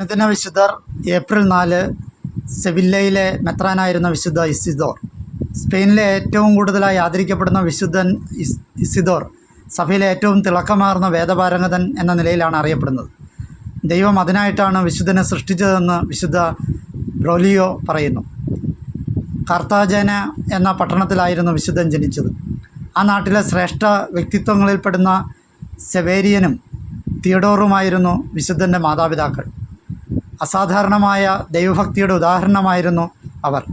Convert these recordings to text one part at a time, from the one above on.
അനുദിന വിശുദ്ധർ ഏപ്രിൽ നാല് സെവില്ലയിലെ മെത്രാനായിരുന്ന വിശുദ്ധ ഇസിദോർ. സ്പെയിനിലെ ഏറ്റവും കൂടുതലായി ആദരിക്കപ്പെടുന്ന വിശുദ്ധൻ ഇസ് ഇസിദോർ സഭയിലെ ഏറ്റവും തിളക്കമാർന്ന വേദപാരംഗതൻ എന്ന നിലയിലാണ് അറിയപ്പെടുന്നത്. ദൈവം അതിനായിട്ടാണ് വിശുദ്ധനെ സൃഷ്ടിച്ചതെന്ന് വിശുദ്ധ ബ്രോലിയോ പറയുന്നു. കർത്താജന എന്ന പട്ടണത്തിലായിരുന്നു വിശുദ്ധൻ ജനിച്ചത്. ആ നാട്ടിലെ ശ്രേഷ്ഠ വ്യക്തിത്വങ്ങളിൽപ്പെടുന്ന സെവേരിയനും തിയഡോറുമായിരുന്നു വിശുദ്ധന്റെ മാതാപിതാക്കൾ. അസാധാരണമായ ദൈവഭക്തിയുടെ ഉദാഹരണമായിരുന്നു അവർ.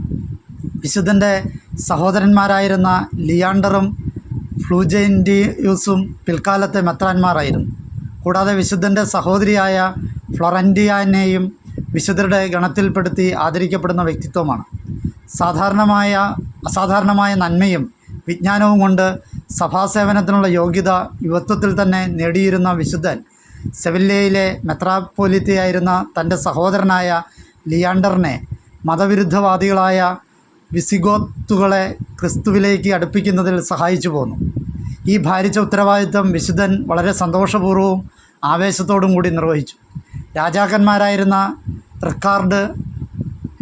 വിശുദ്ധന്റെ സഹോദരന്മാരായിരുന്ന ലിയാണ്ടറും ഫ്ലൂജൻഡിയൂസും പിൽക്കാലത്തെ മെത്രാന്മാരായിരുന്നു. കൂടാതെ വിശുദ്ധന്റെ സഹോദരിയായ ഫ്ലൊറന്റിയാനെയും വിശുദ്ധരുടെ ഗണത്തിൽപ്പെടുത്തി ആദരിക്കപ്പെടുന്ന വ്യക്തിത്വമാണ്. സാധാരണമായ അസാധാരണമായ നന്മയും വിജ്ഞാനവും കൊണ്ട് സഭാസേവനത്തിനുള്ള യോഗ്യത യുവത്വത്തിൽ തന്നെ നേടിയിരുന്ന വിശുദ്ധൻ സെവില്ലയിലെ മെത്രാപ്പോലിത്തയായിരുന്ന തന്റെ സഹോദരനായ ലിയാണ്ടറിനെ മതവിരുദ്ധവാദികളായ വിസിഗോത്തുകളെ ക്രിസ്തുവിലേക്ക് അടുപ്പിക്കുന്നതിൽ സഹായിച്ചു പോന്നു. ഈ ഭാരിച്ച ഉത്തരവാദിത്വം വിശുദ്ധൻ വളരെ സന്തോഷപൂർവവും ആവേശത്തോടും കൂടി നിർവഹിച്ചു. രാജാക്കന്മാരായിരുന്ന റിക്കാർഡ്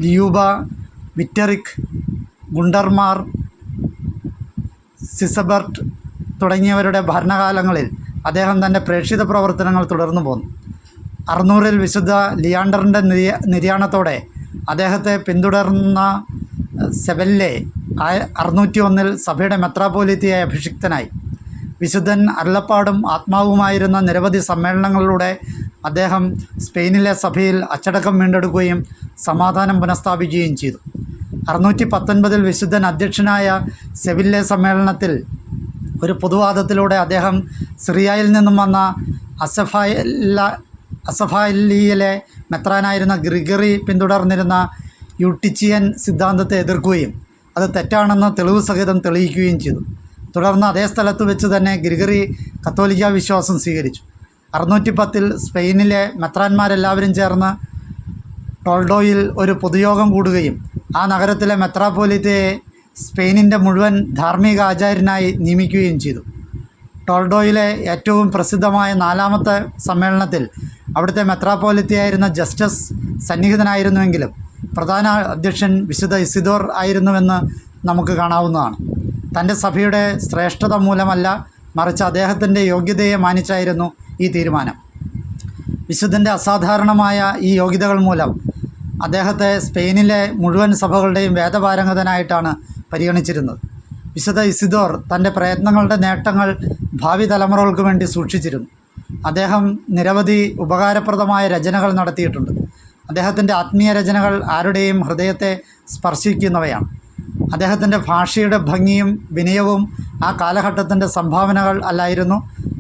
ലിയൂബ വിറ്ററിക് ഗുണ്ടർമാർ സിസബർട്ട് തുടങ്ങിയവരുടെ ഭരണകാലങ്ങളിൽ അദ്ദേഹം തന്റെ പ്രേക്ഷിത പ്രവർത്തനങ്ങൾ തുടർന്നു പോന്നു. അറുന്നൂറിൽ വിശുദ്ധ ലിയാണ്ടറിന്റെ നിര്യ നിര്യാണത്തോടെ അദ്ദേഹത്തെ പിന്തുടർന്ന സെവല്ലെ അറുന്നൂറ്റി ഒന്നിൽ സഭയുടെ മെത്രാപോലിത്തിയായി അഭിഷിക്തനായി. വിശുദ്ധൻ അരുളപ്പാടും ആത്മാവുമായിരുന്ന നിരവധി സമ്മേളനങ്ങളിലൂടെ അദ്ദേഹം സ്പെയിനിലെ സഭയിൽ അച്ചടക്കം വീണ്ടെടുക്കുകയും സമാധാനം പുനഃസ്ഥാപിക്കുകയും ചെയ്തു. അറുന്നൂറ്റി പത്തൊൻപതിൽ വിശുദ്ധൻ അധ്യക്ഷനായ സെവില്ലെ സമ്മേളനത്തിൽ ഒരു പൊതുവാദത്തിലൂടെ അദ്ദേഹം സിറിയയിൽ നിന്നും വന്ന അസഫായില്ല അസഫാലിയിലെ മെത്രാനായിരുന്ന ഗ്രിഗറി പിന്തുടർന്നിരുന്ന യൂട്ടിച്ചിയൻ സിദ്ധാന്തത്തെ എതിർക്കുകയും അത് തെറ്റാണെന്ന് തെളിവ് സഹിതം തെളിയിക്കുകയും ചെയ്തു. തുടർന്ന് അതേ സ്ഥലത്ത് വെച്ച് തന്നെ ഗ്രിഗറി കത്തോലിക്ക വിശ്വാസം സ്വീകരിച്ചു. അറുന്നൂറ്റി പത്തിൽ സ്പെയിനിലെ മെത്രാന്മാരെല്ലാവരും ചേർന്ന് ടോൾഡോയിൽ ഒരു പൊതുയോഗം കൂടുകയും ആ നഗരത്തിലെ മെത്രാപ്പോലിത്തയെ സ്പെയിനിന്റെ മുഴുവൻ ധാർമ്മിക ആചാര്യനായി നിയമിക്കുകയും ചെയ്തു. ടോൾഡോയിലെ ഏറ്റവും പ്രസിദ്ധമായ നാലാമത്തെ സമ്മേളനത്തിൽ അവിടുത്തെ മെത്രാപ്പോലിത്തയായിരുന്ന ജസ്റ്റിസ് സന്നിഹിതനായിരുന്നുവെങ്കിലും പ്രധാന അധ്യക്ഷൻ വിശുദ്ധ ഇസിദോർ ആയിരുന്നുവെന്ന് നമുക്ക് കാണാവുന്നതാണ്. തന്റെ സഭയുടെ ശ്രേഷ്ഠത മൂലമല്ല മറിച്ച് അദ്ദേഹത്തിന്റെ യോഗ്യതയെ മാനിച്ചായിരുന്നു ഈ തീരുമാനം. വിശുദ്ധന്റെ അസാധാരണമായ ഈ യോഗ്യതകൾ മൂലം അദ്ദേഹത്തെ സ്പെയിനിലെ മുഴുവൻ സഭകളുടെയും വേദപാരംഗതനായിട്ടാണ് പരിഗണിച്ചിരുന്നത്. വിശുദ്ധ ഇസിദോർ തന്റെ പ്രയത്നങ്ങളുടെ നേട്ടങ്ങൾ ഭാവി തലമുറകൾക്ക് വേണ്ടി സൂക്ഷിച്ചിരുന്നു. അദ്ദേഹം നിരവധി ഉപകാരപ്രദമായ രചനകൾ നടത്തിയിട്ടുണ്ട്. അദ്ദേഹത്തിന്റെ ആത്മീയ രചനകൾ ആരുടെയും ഹൃദയത്തെ സ്പർശിക്കുന്നവയാണ്. അദ്ദേഹത്തിന്റെ ഭാഷയുടെ ഭംഗിയും വിനയവും ആ കാലഘട്ടത്തിന്റെ സംഭാവനകൾ അല്ലായിരുന്നു.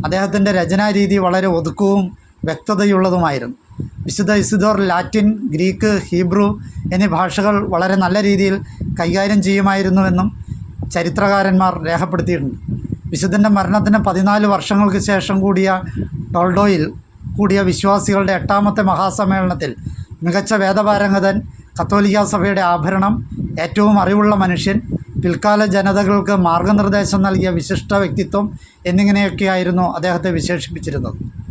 അദ്ദേഹത്തിന്റെ രചനാരീതി വളരെ ഒതുക്കവും വ്യക്തതയുള്ളതുമായിരുന്നു. വിശുദ്ധ ഇസിദോർ ലാറ്റിൻ ഗ്രീക്ക് ഹീബ്രു എന്നീ ഭാഷകൾ വളരെ നല്ല രീതിയിൽ കൈകാര്യം ചെയ്യുമായിരുന്നുവെന്നും ചരിത്രകാരന്മാർ രേഖപ്പെടുത്തിയിട്ടുണ്ട്. വിശുദ്ധന്റെ മരണത്തിന് പതിനാല് വർഷങ്ങൾക്ക് ശേഷം കൂടിയ ടോൾഡോയിൽ കൂടിയ വിശ്വാസികളുടെ എട്ടാമത്തെ മഹാസമ്മേളനത്തിൽ മികച്ച വേദപാരംഗതൻ കത്തോലിക്ക സഭയുടെ ആഭരണം ഏറ്റവും അറിവുള്ള മനുഷ്യൻ പിൽക്കാല ജനതകൾക്ക് മാർഗനിർദ്ദേശം നൽകിയ വിശിഷ്ട വ്യക്തിത്വം എന്നിങ്ങനെയൊക്കെയായിരുന്നു അദ്ദേഹത്തെ വിശേഷിപ്പിച്ചിരുന്നത്.